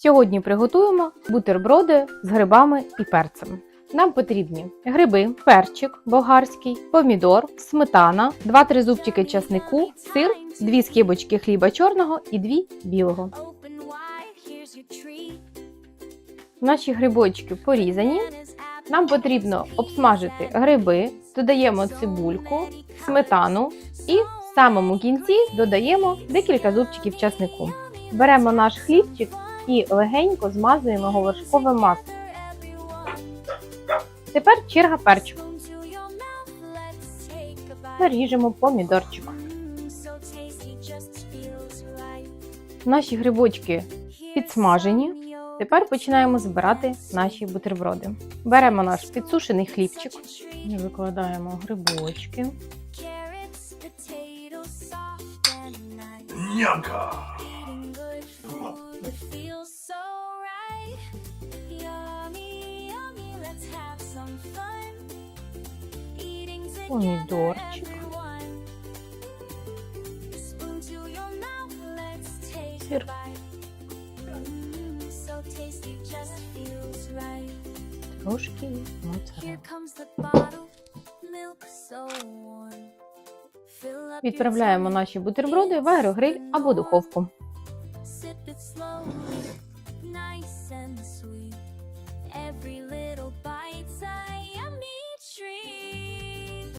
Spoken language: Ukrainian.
Сьогодні приготуємо бутерброди з грибами і перцем. Нам потрібні гриби, перчик болгарський, помідор, сметана, 2-3 зубчики часнику, сир, 2 скибочки хліба чорного і 2 білого. Наші грибочки порізані. Нам потрібно обсмажити гриби, додаємо цибульку, сметану і в самому кінці додаємо декілька зубчиків часнику. Беремо наш хлібчик і легенько змазуємо його вершковим маслом. Тепер черга перчику. Наріжемо помідорчик. Наші грибочки підсмажені. Тепер починаємо збирати наші бутерброди. Беремо наш підсушений хлібчик, викладаємо грибочки. Нямка! Warm. Fill up your Відправляємо наші бутерброди в аерогриль або духовку. nice and sweet.